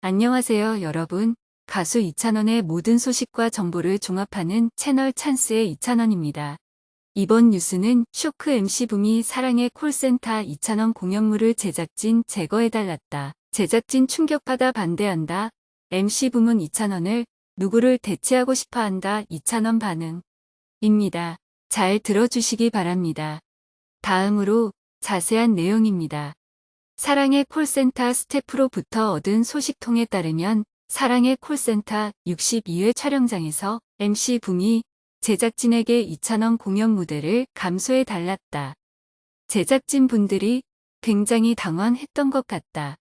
안녕하세요, 여러분. 가수 이찬원의 모든 소식과 정보를 종합하는 채널 찬스의 이찬원입니다. 이번 뉴스는 쇼크 MC붐이 사랑의 콜센터 이찬원 공연물을 제작진 제거해달랐다. 제작진 충격받아 반대한다. MC붐은 이찬원을 누구를 대체하고 싶어한다. 이찬원 반응입니다. 잘 들어주시기 바랍니다. 다음으로 자세한 내용입니다. 사랑의 콜센터 스태프로부터 얻은 소식통에 따르면 사랑의 콜센터 62회 촬영장에서 MC 붐이 제작진에게 2,000원 공연 무대를 감소해 달랐다. 제작진 분들이 굉장히 당황했던 것 같다.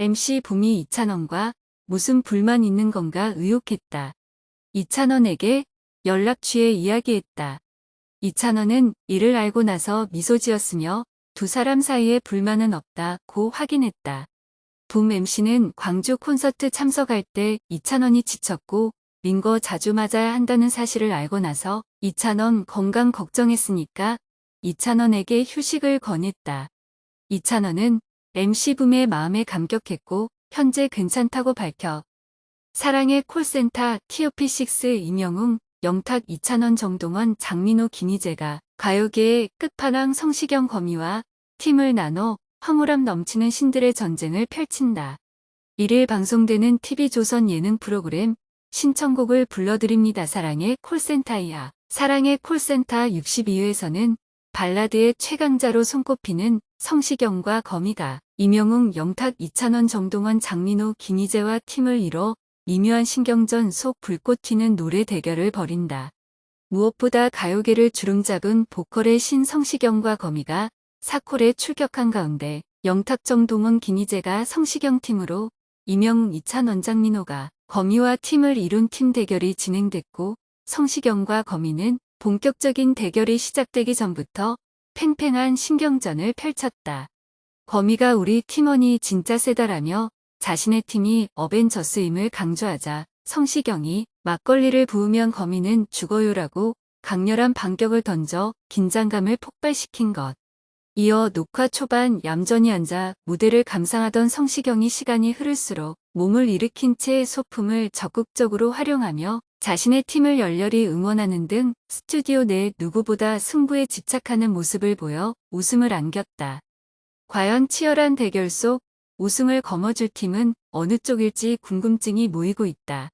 MC 붐이 2,000원과 무슨 불만 있는 건가 의혹했다. 2,000원에게 연락 취해 이야기했다. 2,000원은 이를 알고 나서 미소 지었으며 두 사람 사이에 불만은 없다고 확인했다. 붐 MC는 광주 콘서트 참석할 때 2,000원이 지쳤고 링거 자주 맞아야 한다는 사실을 알고 나서 2,000원 건강 걱정했으니까 2,000원에게 휴식을 권했다. 2,000원은 MC붐의 마음에 감격했고 현재 괜찮다고 밝혀 사랑의 콜센터 TOP6 임영웅, 영탁 2,000원 정동원 장민호 김희재가 가요계의 끝판왕 성시경 거미와 팀을 나눠 황홀함 넘치는 신들의 전쟁을 펼친다. 이를 방송되는 TV조선 예능 프로그램 신청곡을 불러드립니다. 사랑의 콜센터이야. 사랑의 콜센터 62회에서는 발라드의 최강자로 손꼽히는 성시경과 거미가 임영웅, 영탁, 이찬원, 정동원, 장민호, 김희재와 팀을 이뤄 미묘한 신경전 속 불꽃 튀는 노래 대결을 벌인다. 무엇보다 가요계를 주름잡은 보컬의 신 성시경과 거미가 사콜에 출격한 가운데 영탁 정 동원 김희재가 성시경 팀으로 임영웅 이찬 원 장 민호가 거미와 팀을 이룬 팀 대결이 진행됐고 성시경과 거미는 본격적인 대결이 시작되기 전부터 팽팽한 신경전을 펼쳤다. 거미가 우리 팀원이 진짜 세다라며 자신의 팀이 어벤져스임을 강조하자 성시경이 막걸리를 부으면 거미는 죽어요라고 강렬한 반격을 던져 긴장감을 폭발시킨 것. 이어 녹화 초반 얌전히 앉아 무대를 감상하던 성시경이 시간이 흐를수록 몸을 일으킨 채 소품을 적극적으로 활용하며 자신의 팀을 열렬히 응원하는 등 스튜디오 내 누구보다 승부에 집착하는 모습을 보여 웃음을 안겼다. 과연 치열한 대결 속 우승을 거머쥘 팀은 어느 쪽일지 궁금증이 모이고 있다.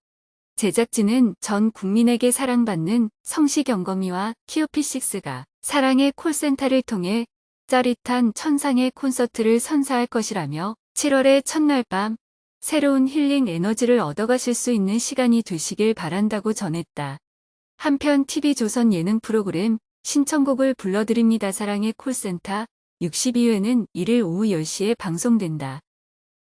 제작진은 전 국민에게 사랑받는 성시경거미와 키오피6가 사랑의 콜센터를 통해 짜릿한 천상의 콘서트를 선사할 것이라며 7월의 첫날 밤 새로운 힐링 에너지를 얻어가실 수 있는 시간이 되시길 바란다고 전했다. 한편 TV조선 예능 프로그램 신청곡을 불러드립니다. 사랑의 콜센터 62회는 1일 오후 10시에 방송된다.